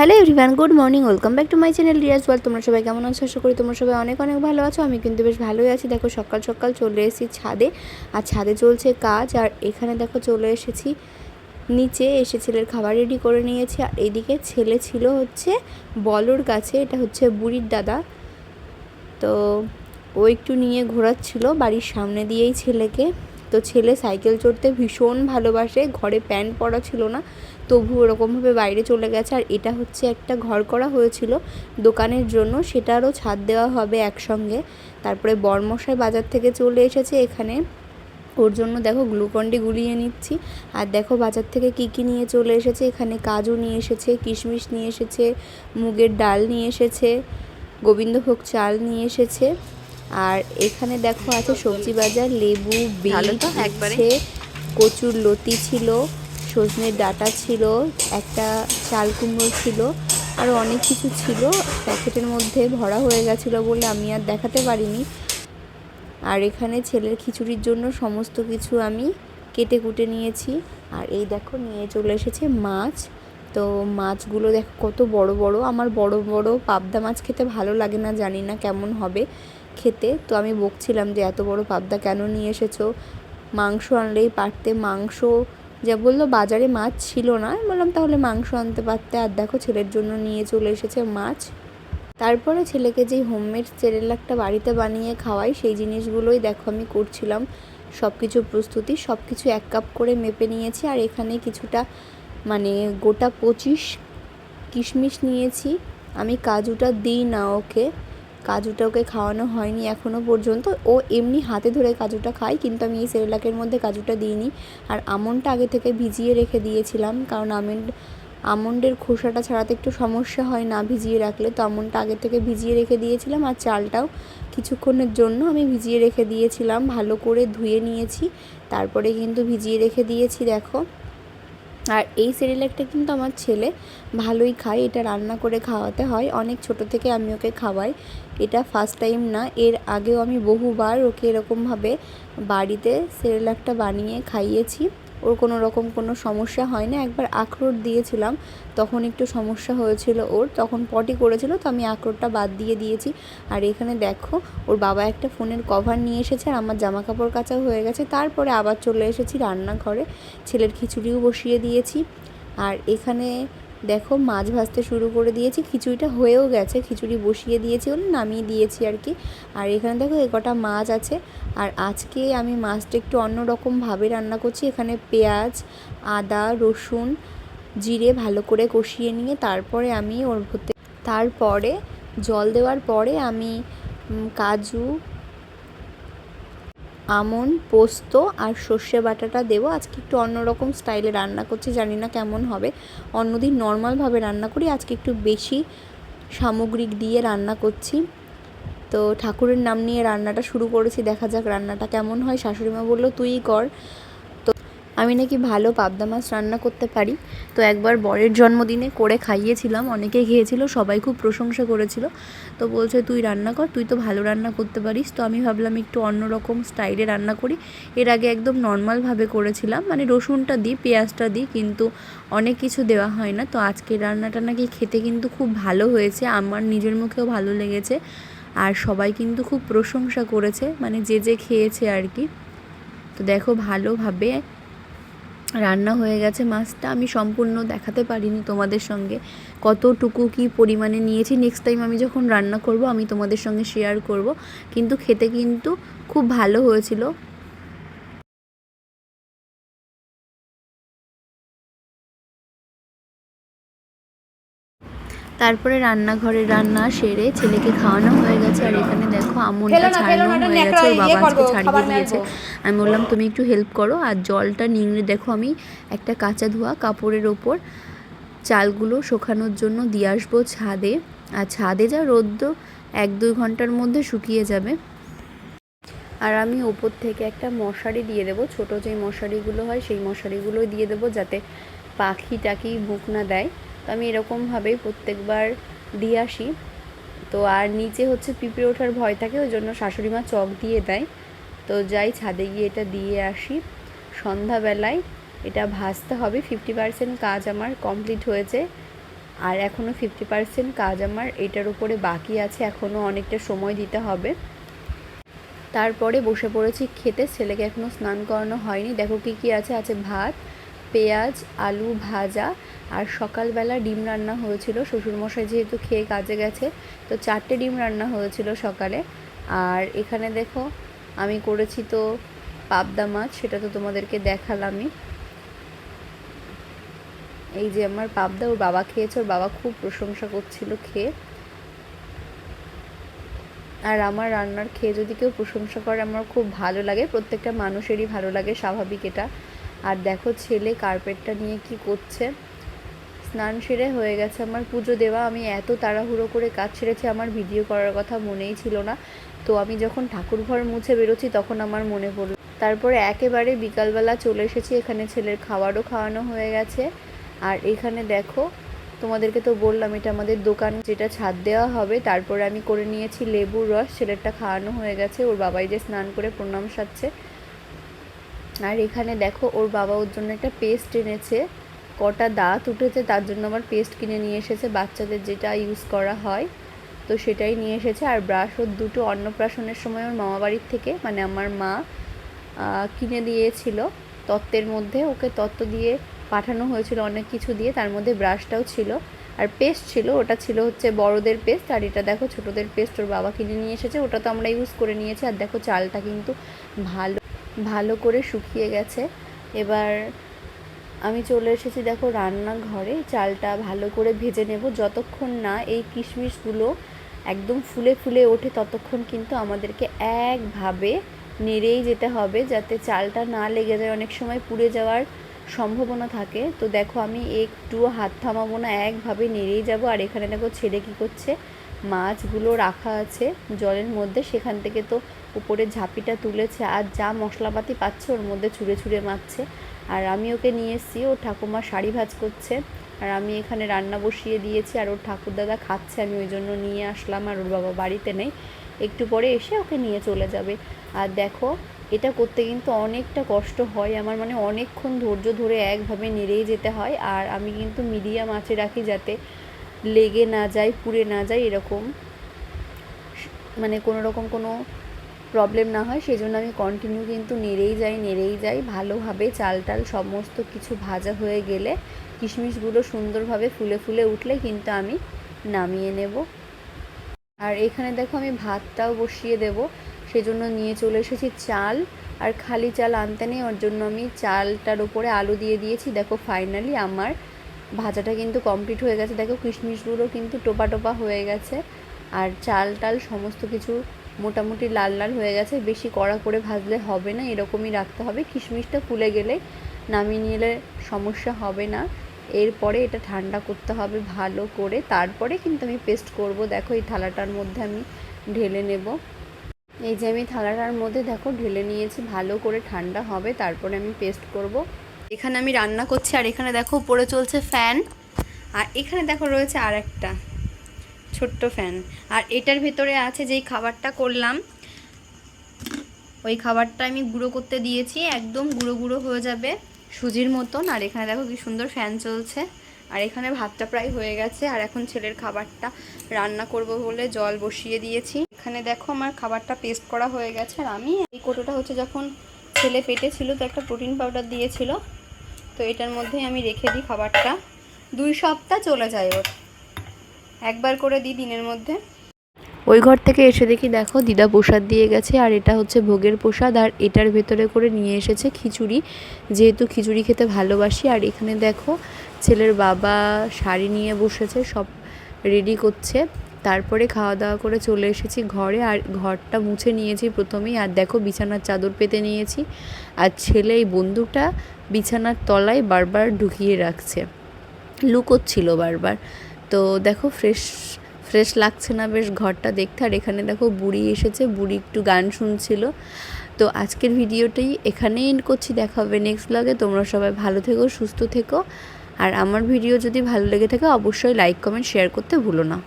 Hello everyone, good morning, welcome back to my channel Riaz বল তোমরা সবাই কেমন আছো? আশা করি তোমরা সবাই অনেক অনেক ভালো আছো। আমি কিন্তু বেশ ভালোই আছি। দেখো, সকাল সকাল চলে এসেছি ছাদে, আর ছাদে চলছে কাজ, আর এখানে দেখো চলে এসেছি। নিচে এসে ছেলের খাবার রেডি করে নিয়েছি, আর এদিকে ছেলে ছিল হচ্ছে বলর গাছে, এটা হচ্ছে বুড়ির দাদা। তো ও একটু নিয়ে ঘোরাচ্ছিল বাড়ির সামনে দিয়েই ছেলেকে। তো ছেলে সাইকেল চড়তে ভীষণ ভালোবাসে, ঘরে প্যান্ট পরা ছিল না। তবু ওরকমভাবে বাইরে চলে গেছে। আর এটা হচ্ছে একটা ঘর করা হয়েছিল দোকানের জন্য। সেটারও ছাদ দেওয়া হবে একসঙ্গে। তারপরে বর্মশাই বাজার থেকে চলে এসেছে এখানে। ওর জন্য দেখো গ্লুকন্ডি গুলিয়ে নিচ্ছি। আর দেখো বাজার থেকে কি কি নিয়ে চলে এসেছে। এখানে কাজু নিয়ে এসেছে কিশমিশ নিয়ে এসেছে মুগের ডাল নিয়ে এসেছে গোবিন্দভোগ চাল নিয়ে এসেছে। আর এখানে দেখো আছে সবজি বাজার লেবু বিট একবারে? কচুর লতি ছিল। সজনের ডাটা ছিল, একটা চাল কুমড়ো ছিল, আর অনেক কিছু ছিল। প্যাকেটের মধ্যে ভরা হয়ে গেছিল বলে আমি আর দেখাতে পারিনি। আর এখানে ছেলের খিচুড়ির জন্য সমস্ত কিছু আমি কেটে কুটে নিয়েছি। আর এই দেখো, নিয়ে চলে এসেছে মাছ। তো মাছগুলো দেখো, কত বড় বড়। আমার বড় বড় পাবদা মাছ খেতে ভালো লাগে না, জানি না কেমন হবে খেতে। তো আমি বকছিলাম যে, এত বড় পাবদা কেন নিয়ে এসেছ? মাংস আনলেই পারতে। মাংস যা বলল বাজারে মাছ ছিল না। বললাম, তাহলে মাংস আনতে পারতে। আর দেখো, ছেলের জন্য নিয়ে চলে এসেছে মাছ। তারপরে ছেলেকে যেই হোমমেড সেরেলাকটা বাড়িতে বানিয়ে খাওয়াই, সেই জিনিসগুলোই দেখো আমি করছিলাম। সব কিছু প্রস্তুতি সব কিছু এক কাপ করে মেপে নিয়েছি। আর এখানে কিছুটা মানে গোটা পঁচিশ কিশমিশ নিয়েছি। আমি কাজুটা দিই না ওকে। কাজুটা ওকে খাওয়ানো হয়নি এখনও পর্যন্ত। ও এমনি হাতে ধরে কাজুটা খায়, কিন্তু আমি এই সেরেলাকের মধ্যে কাজুটা দিইনি। আর আমনটা আগে থেকে ভিজিয়ে রেখে দিয়েছিলাম, কারণ আমন্ড, আমন্ডের খোসাটা ছাড়াতে একটু সমস্যা হয় না ভিজিয়ে রাখলে। তো আমনটা আগে থেকে ভিজিয়ে রেখে দিয়েছিলাম আর চালটাও কিছুক্ষণের জন্য আমি ভিজিয়ে রেখে দিয়েছিলাম। ভালো করে ধুয়ে নিয়েছি, তারপরে কিন্তু ভিজিয়ে রেখে দিয়েছি, দেখো। আর এই সেরিলেকটা কিন্তু আমার ছেলে ভালোই খায়, এটা রান্না করে খাওয়াতে হয়। অনেক ছোট থেকে আমি ওকে খাওয়াই। এটা ফার্স্ট টাইম না, এর আগেও আমি বহুবার ওকে এরকমভাবে বাড়িতে সেরেলাকটা বানিয়ে খাইয়েছি। ওর কোনো রকম কোনো সমস্যা হয় না একবার আখরোট দিয়েছিলাম, তখন একটু সমস্যা হয়েছিল ওর, তখন পটি করেছিল, তো আমি আখরোটটা বাদ দিয়ে দিয়েছি। আর এখানে দেখো, ওর বাবা একটা ফোনের কভার নিয়ে এসেছে আর আমার জামা কাপড় কাচাও হয়ে গেছে। তারপরে আবার চলে এসেছি রান্নাঘরে। ছেলের খিচুড়িও বসিয়ে দিয়েছি। আর এখানে দেখো, মাছ ভাজতে শুরু করে দিয়েছি, খিচুড়িটা হয়েও গেছে, খিচুড়ি বসিয়ে দিয়েছি বলে নামিয়ে দিয়েছি আর কি। আর এখানে দেখো, এ কটা মাছ আছে। আর আজকে আমি মাছটা একটু অন্যরকমভাবে রান্না করছি। এখানে পেঁয়াজ, আদা, রসুন, জিরে ভালো করে কষিয়ে নিয়ে তারপরে আমি ওর তারপরে জল দেওয়ার পরে আমি কাজু আমন, পোস্ত আর সর্ষে বাটাটা দেবো। আজকে একটু অন্যরকম স্টাইলে রান্না করছি, জানি না কেমন হবে। অন্যদিন নর্মালভাবে রান্না করি, আজকে একটু বেশি সামগ্রিক দিয়ে রান্না করছি। তো ঠাকুরের নাম নিয়ে রান্নাটা শুরু করেছি, দেখা যাক রান্নাটা কেমন হয়। শাশুড়ি মা বলল, তুই কর আমি নাকি ভালো পাবদা মাছ রান্না করতে পারি। তো একবার বরের জন্মদিনে করে খাইয়েছিলাম অনেকে খেয়েছিল, সবাই খুব প্রশংসা করেছিল। তো বলছে, তুই রান্না কর, তুই তো ভালো রান্না করতে পারিস। তো আমি ভাবলাম, একটু অন্যরকম স্টাইলে রান্না করি। এর আগে একদম নর্মালভাবে করেছিলাম মানে রসুনটা দিই, পেঁয়াজটা দিই, কিন্তু অনেক কিছু দেওয়া হয় না। তো আজকে রান্নাটা নাকি খেতে কিন্তু খুব ভালো হয়েছে, আমার নিজের মুখেও ভালো লেগেছে, আর সবাই কিন্তু খুব প্রশংসা করেছে মানে যে যে খেয়েছে আর কি। তো দেখো, ভালোভাবে রান্না হয়ে গেছে। মাছটা আমি সম্পূর্ণ দেখাতে পারিনি তোমাদের সঙ্গে। কতটুকু কি পরিমাণে নিয়েছি নেক্সট টাইম আমি যখন রান্না করব, আমি তোমাদের সঙ্গে শেয়ার করব। কিন্তু খেতে কিন্তু খুব ভালো হয়েছিল। তারপরে রান্নাঘরে রান্না সেরে ছেলেকে খাওয়ানো হয়ে গেছে। আর এখানে দেখো আমনটা ছাড়ানো হয়ে গেছে ওর বাবা আজকে ছাড়িয়ে দিয়েছে। আমি বললাম তুমি একটু হেল্প করো। আর জলটা নিংড়ে দেখো আমি একটা কাঁচা ধোয়া কাপড়ের ওপর চালগুলো শুকানোর জন্য দিয়ে আসব ছাদে। আর ছাদে যা রোদ্দ এক দুই ঘণ্টার মধ্যে শুকিয়ে যাবে। আর আমি ওপর থেকে একটা মশারি দিয়ে দেবো। ছোটো যেই মশারিগুলো হয় সেই মশারিগুলোই দিয়ে দেবো যাতে পাখি টাকি বুক না দেয়। তো আমি এরকমভাবেই প্রত্যেকবার দিয়ে আসি। তো আর নিচে হচ্ছে পিঁপড়ে ওঠার ভয় থাকে ওই জন্য শাশুড়ি মা চক দিয়ে দেয়। তো যাই, ছাদে গিয়ে এটা দিয়ে আসি। সন্ধ্যাবেলায় এটা ভাজতে হবে। ফিফটি পার্সেন্ট কাজ আমার কমপ্লিট হয়েছে। আর এখনও ফিফটি পার্সেন্ট কাজ আমার এটার উপরে বাকি আছে। এখনও অনেকটা সময় দিতে হবে। তারপরে বসে পড়েছি খেতে। ছেলেকে এখনও স্নান করানো হয়নি। দেখো কী কী আছে আছে ভাত পেঁয়াজ, আলু ভাজা আর সকালবেলা ডিম রান্না হয়েছিল। শ্বশুরমশাই যেহেতু খেয়ে কাজে গেছে, তো চারটে ডিম রান্না হয়েছিল সকালে। আর এখানে দেখো, আমি করেছি তো পাবদা মাছ, সেটা তো তোমাদেরকে দেখালামই। এই যে আমার পাবদা, ওর বাবা খেয়েছে, ওর বাবা খুব প্রশংসা করছিল খেয়ে। আর আমার রান্নার খেয়ে যদি কেউ প্রশংসা করে, আমার খুব ভালো লাগে। প্রত্যেকটা মানুষেরই ভালো লাগে, স্বাভাবিক এটা। আর দেখো ছেলে কার্পেটটা নিয়ে কি করছে। স্নান সেরে হয়ে গেছে আমার পুজো দেওয়া। আমি এত তাড়াহুড়ো করে কাজ ছেড়েছি আমার ভিডিও করার কথা মনেই ছিল না। তো আমি যখন ঠাকুর ঘর মুছে বেরোচ্ছি তখন আমার মনে পড়ল, তারপরে একেবারে বিকালবেলা চলে এসেছি। এখানে ছেলের খাবারও খাওয়ানো হয়ে গেছে। আর এখানে দেখো, তোমাদেরকে তো বললাম, এটা আমাদের দোকান। যেটা ছাদ দেওয়া হবে, তারপরে আমি করে নিয়েছি লেবুর রস। ছেলেরটা খাওয়ানো হয়ে গেছে। ওর বাবাই যে স্নান করে প্রণাম সাচ্ছে আর এখানে দেখো ওর বাবা ওর জন্য একটা পেস্ট এনেছে, কটা দাঁত উঠেছে, তার জন্য আমার পেস্ট কিনে নিয়ে এসেছে, বাচ্চাদের যেটা ইউজ করা হয়, তো সেটাই নিয়ে এসেছে। আর ব্রাশ ওর দুটো অন্নপ্রাশনের সময় ওর মামা বাড়ির থেকে মানে আমার মা কিনে দিয়েছিল। তত্ত্বের মধ্যে ওকে তত্ত্ব দিয়ে পাঠানো হয়েছিল, অনেক কিছু দিয়ে, তার মধ্যে ব্রাশটাও ছিল। আর পেস্ট ছিল, ওটা ছিল হচ্ছে বড়দের পেস্ট আর এটা দেখো ছোটোদের পেস্ট ওর বাবা কিনে নিয়ে এসেছে, ওটা তো আমরা ইউজ করে নিয়েছি। আর দেখো চালটা কিন্তু ভালো। ভালো করে শুকিয়ে গেছে। এবার আমি চলে এসেছি দেখো রান্নাঘরে। চালটা ভালো করে ভেজে নেব। যতক্ষণ না এই কিশমিশগুলো একদম ফুলে ফুলে ওঠে, ততক্ষণ কিন্তু আমাদেরকে একভাবে নেড়েই যেতে হবে যাতে চালটা না লেগে যায়। অনেক সময় পুড়ে যাওয়ার সম্ভাবনা থাকে। তো দেখো আমি একটু হাত থামাবো না, একভাবে নেড়েই যাব। আর এখানে দেখো ছেলে কী করছে? মাছগুলো রাখা আছে জলের মধ্যে, সেখান থেকে তো উপরে ঝাঁপিটা তুলেছে। আর যা মশলাপাতি পাচ্ছে ওর মধ্যে ছুঁড়ে ছুঁড়ে মারছে। আর আমি ওকে নিয়ে এসেছি ও ঠাকুমা শাড়ি ভাজ করছে। আর আমি এখানে রান্না বসিয়ে দিয়েছি আর ওর ঠাকুরদাদা খাচ্ছে, আমি ওই জন্য নিয়ে আসলাম আর ওর বাবা বাড়িতে নেই। একটু পরে এসে ওকে নিয়ে চলে যাবে। আর দেখো, এটা করতে কিন্তু অনেকটা কষ্ট হয়। আমার মানে অনেকক্ষণ ধৈর্য ধরে একভাবে নেড়েই যেতে হয়। আর আমি কিন্তু মিডিয়াম আঁচে রাখি যাতে লেগে না যায়, পুড়ে না যায়, এরকম। মানে কোনো রকম কোনো প্রবলেম না হয় সেই জন্য আমি কন্টিনিউ কিন্তু নেড়েই যাই নেড়েই যাই। ভালোভাবে চাল টাল সমস্ত কিছু ভাজা হয়ে গেলে কিশমিশগুলো সুন্দরভাবে ফুলে ফুলে উঠলে কিন্তু আমি নামিয়ে নেব। আর এখানে দেখো আমি ভাতটাও বসিয়ে দেব, সেজন্য নিয়ে চলে এসেছি চাল। আর খালি চাল আনতে নেই, ওর জন্য আমি চালটার উপরে আলু দিয়ে দিয়েছি। দেখো ফাইনালি আমার ভাজাটা কিন্তু কমপ্লিট হয়ে গেছে। দেখো কিশমিশগুলো কিন্তু টোপা টোপা হয়ে গেছে। আর চাল টাল সমস্ত কিছু মোটামুটি লাল লাল হয়ে গেছে। বেশি কড়া করে ভাজলে হবে না, এরকমই রাখতে হবে। কিশমিশটা ফুলে গেলে নামিয়ে নিলে সমস্যা হবে না। এরপরে এটা ঠান্ডা করতে হবে ভালো করে। তারপরে কিন্তু আমি পেস্ট করব। দেখো এই থালাটার মধ্যে আমি ঢেলে নেব। এই যে আমি থালাটার মধ্যে, দেখো ঢেলে নিয়েছি, ভালো করে ঠান্ডা হবে। তারপরে আমি পেস্ট করব। এখানে আমি রান্না করছি, আর এখানে দেখো উপরে চলছে ফ্যান, আর এখানে দেখো রয়েছে আর একটা ছোট্ট ফ্যান। আর এটার ভেতরে আছে যেই খাবারটা করলাম, ওই খাবারটা আমি গুঁড়ো করতে দিয়েছি, একদম গুঁড়ো গুঁড়ো হয়ে যাবে সুজির মতন। আর এখানে দেখো কি সুন্দর ফ্যান চলছে, আর এখানে ভাতটা প্রায় হয়ে গেছে, আর এখন ছেলের খাবারটা রান্না করব বলে জল বসিয়ে দিয়েছি। এখানে দেখো আমার খাবারটা পেস্ট করা হয়ে গেছে, আর আমি এই কোটোটা হচ্ছে যখন ছেলে পেটে ছিল তো একটা প্রোটিন পাউডার দিয়েছিল। তো এটার মধ্যেই আমি রেখে দিই খাবারটা। দুই সপ্তাহ চলে যায় ওর। একবার করে দিই দিনের মধ্যে। ওই ঘর থেকে এসে দেখি, দেখো, দিদা প্রসাদ দিয়ে গেছে, আর এটা হচ্ছে ভোগের প্রসাদ, আর এটার ভেতরে করে নিয়ে এসেছে খিচুড়ি। যেহেতু খিচুড়ি খেতে ভালোবাসি, আর এখানে দেখো, ছেলের বাবা শাড়ি নিয়ে বসেছে, সব রেডি করছে। তারপরে খাওয়া দাওয়া করে চলে এসেছি ঘরে আর ঘরটা মুছে নিয়েছি প্রথমেই। আর দেখো বিছানার চাদর পেতে নিয়েছি। আর ছেলে এই বন্দুকটা বিছানার তলায় বারবার ঢুকিয়ে রাখছে। লুকোচ্ছিল বারবার। তো দেখো ফ্রেশ ফ্রেশ লাগছে না বেশ ঘরটা দেখতে। আর এখানে দেখো বুড়ি এসেছে, বুড়ি একটু গান শুনছিল। তো আজকের ভিডিওটাই এখানেই এন্ড করছি। দেখা হবে নেক্সট ব্লগে তোমরা সবাই ভালো থেকো, সুস্থ থেকো। আর আমার ভিডিও যদি ভালো লেগে থাকে, অবশ্যই লাইক কমেন্ট শেয়ার করতে ভুলো না।